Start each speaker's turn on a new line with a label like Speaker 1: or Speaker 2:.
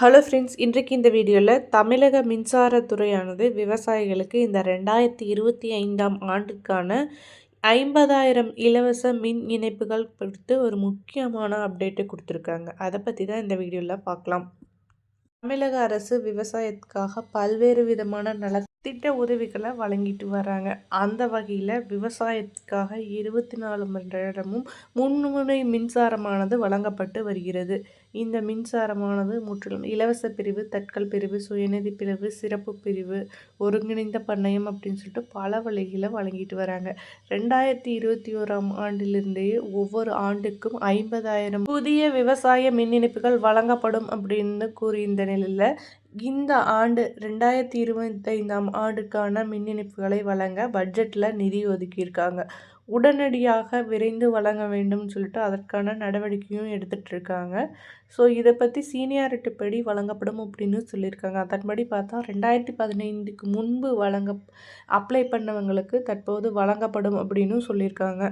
Speaker 1: Hello friends இன்றைக்கு இந்த வீடியோவில் தமிழக மின்சாரத்துறையானது விவசாயிகளுக்கு இந்த ரெண்டாயிரத்தி இருபத்தி ஐந்தாம் ஆண்டுக்கான ஐம்பதாயிரம் இலவச மின் இணைப்புகள் கொடுத்து ஒரு முக்கியமான அப்டேட்டை கொடுத்துருக்காங்க. அதை பற்றி தான் இந்த வீடியோவில் பார்க்கலாம் தமிழக அரசு விவசாயத்துக்காக பல்வேறு விதமான நல திட்ட உதவிகளை வழங்கிட்டு வராங்க. அந்த வகையில் விவசாயத்துக்காக இருபத்தி நாலு மணி நேரமும் மின்சாரமானது வழங்கப்பட்டு வருகிறது. இந்த மின்சாரமானது முற்றிலும் இலவச பிரிவு தட்கல் பிரிவு சுயநிதி பிரிவு சிறப்பு பிரிவு ஒருங்கிணைந்த பண்ணையம் அப்படின்னு சொல்லிட்டு பல வழிகளை வழங்கிட்டு வராங்க. ரெண்டாயிரத்தி இருபத்தி ஓராம் ஆண்டிலிருந்தே ஒவ்வொரு ஆண்டுக்கும் ஐம்பதாயிரம் புதிய விவசாய மின் இணைப்புகள் வழங்கப்படும் அப்படின்னு கூறியிருந்த நிலையில் இந்த ஆண்டு ரெண்டாயிரத்தி இருபத்தைந்தாம் ஆண்டுக்கான மின்னிணைப்புகளை வழங்க பட்ஜெட்டில் நிதி ஒதுக்கியிருக்காங்க. உடனடியாக விரைந்து வழங்க வேண்டும்னு சொல்லிட்டு அதற்கான நடவடிக்கையும் எடுத்துகிட்டு இருக்காங்க ஸோ இதை பற்றி சீனியாரிட்டி படி வழங்கப்படும் அப்படின்னு சொல்லியிருக்காங்க. அதன்படி பார்த்தா ரெண்டாயிரத்தி பதினைந்துக்கு முன்பு வழங்க அப்ளை பண்ணவங்களுக்கு தற்போது வழங்கப்படும் அப்படின்னு சொல்லியிருக்காங்க.